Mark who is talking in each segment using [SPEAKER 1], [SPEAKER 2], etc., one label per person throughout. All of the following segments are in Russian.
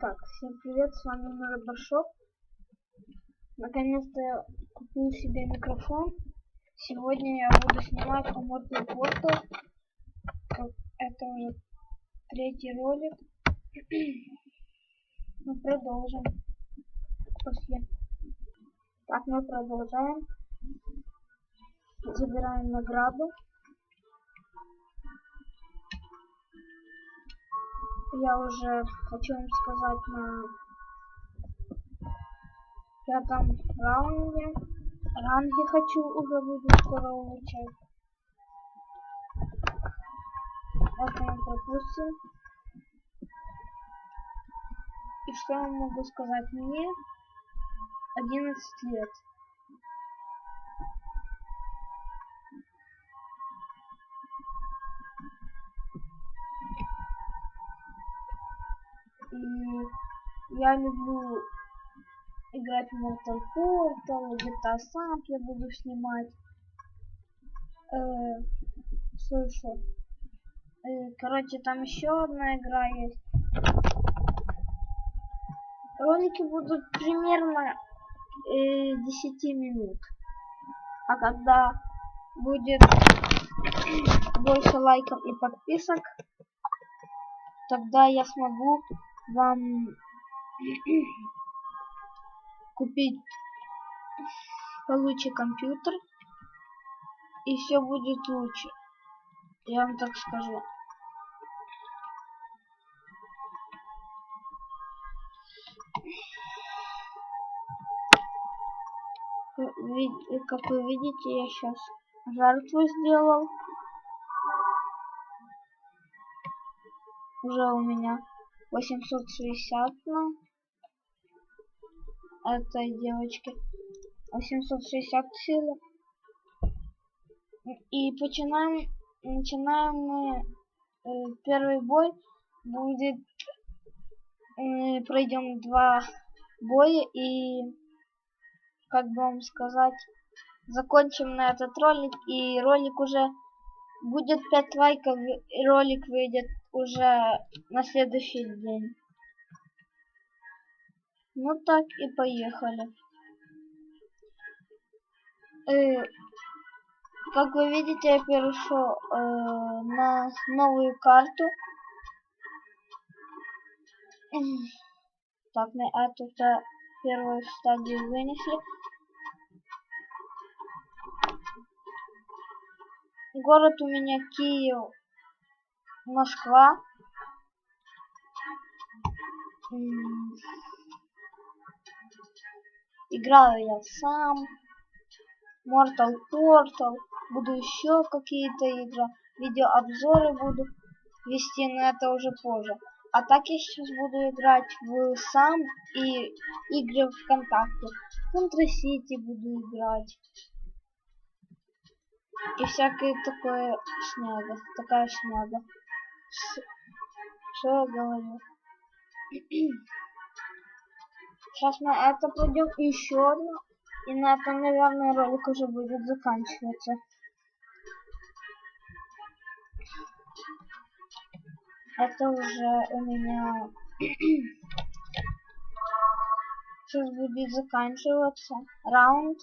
[SPEAKER 1] Так, всем привет, с вами Мэр Баршоп. Наконец-то я купил себе микрофон. Сегодня я буду снимать о Mortal Portal. Это уже третий ролик. Мы продолжим. После. Так, мы продолжаем. Забираем награду. Я уже хочу вам сказать на пятом раунде. Ранге хочу уже буду скоро улучшать. Это мы пропустим и что я могу сказать? Мне 11 лет я люблю играть в Mortal Portal, GTA сам я буду снимать. Э. Э, короче, там еще одна игра есть. Ролики будут примерно э, 10 минут. А когда будет больше лайков и подписок, тогда я смогу вам купить получше компьютер и все будет лучше. Я вам так скажу. Как вы видите я сейчас жертву сделал. Уже у меня 860 на этой девочки. 860 силы. И начинаем начинаем мы э, первый бой. Будет э, пройдем два боя и как бы вам сказать закончим на этот ролик. И ролик уже будет 5 лайков и ролик выйдет уже на следующий день. Ну так и поехали. Э, как вы видите, я перешел э, на новую карту. Так, на эту-то первую стадию вынесли. Город у меня Киев, Москва. Играю я сам. Mortal Portal. Буду еще какие-то игры. Видеообзоры буду вести, но это уже позже. А так я сейчас буду играть в сам и игры ВКонтакте. Контра Сити буду играть и всякое такое шняга, такая шняга. Что я говорю? Сейчас мы это пройдем еще одно. И на этом, наверное, ролик уже будет заканчиваться. Это уже у меня сейчас будет заканчиваться раунд.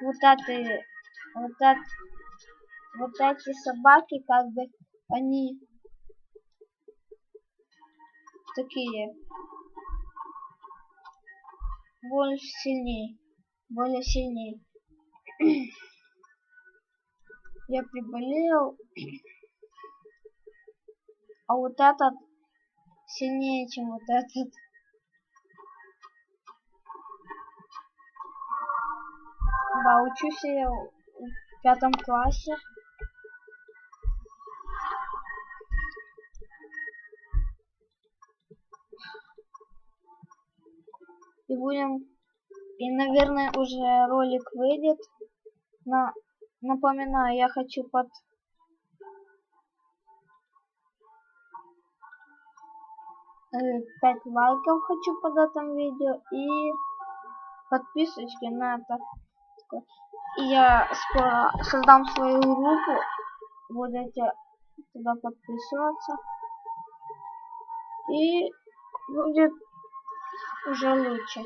[SPEAKER 1] Вот это вот, это, вот эти собаки, как бы, они такие более сильнее, более сильнее. Я приболел, а вот этот сильнее, чем вот этот. Да, учусь я в пятом классе. И будем... И, наверное, уже ролик выйдет. На... Напоминаю, я хочу под... Э, пять лайков хочу под этим видео и подписочки на это я скоро создам свою группу. Будете туда подписываться. И будет уже лучше.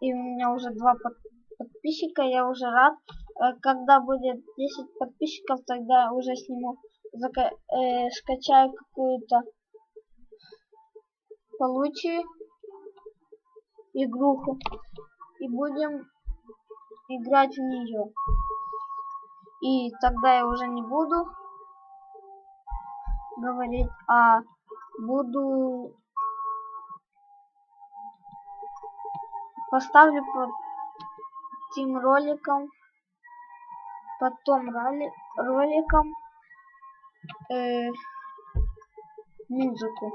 [SPEAKER 1] И у меня уже два под подписчика, я уже рад. Э, когда будет 10 подписчиков, тогда уже сниму, э, скачаю какую-то получи игруху и будем играть в нее. И тогда я уже не буду говорить, а буду поставлю под этим роликом потом роли, роликом э, музыку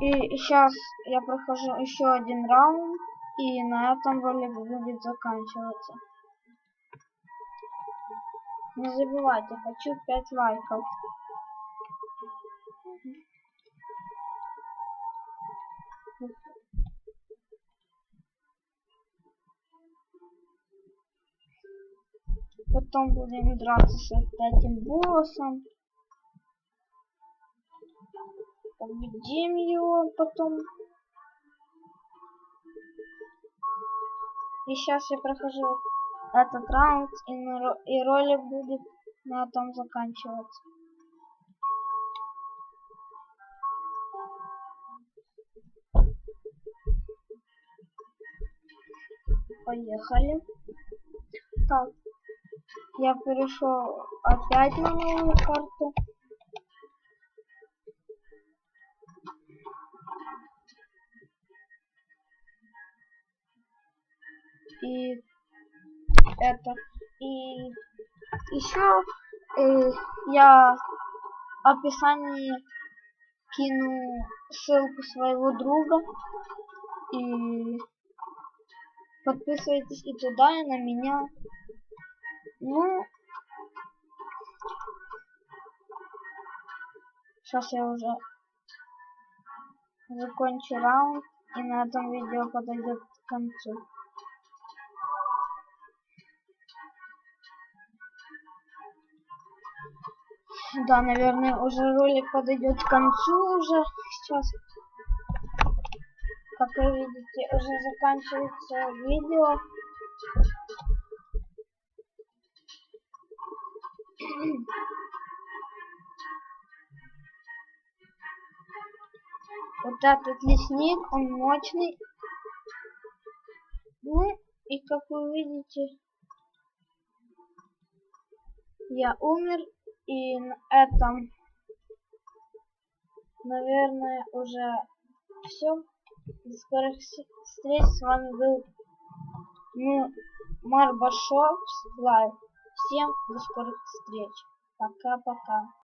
[SPEAKER 1] и сейчас я прохожу еще один раунд и на этом ролик будет заканчиваться не забывайте хочу 5 лайков Потом будем драться с этим боссом. Победим его потом. И сейчас я прохожу этот раунд, и, и ролик будет на этом заканчиваться. Поехали. Так, я перешел опять на новую карту. И это. И еще э, я в описании кину ссылку своего друга. И подписывайтесь и туда, и на меня. Ну, сейчас я уже закончу раунд, и на этом видео подойдет к концу. Да, наверное, уже ролик подойдет к концу уже сейчас. Как вы видите, уже заканчивается видео. Вот этот лесник, он мощный. Ну, и как вы видите, я умер. И на этом, наверное, уже все. До скорых встреч. С вами был ну, Марбашов. Всем до скорых встреч. Пока-пока.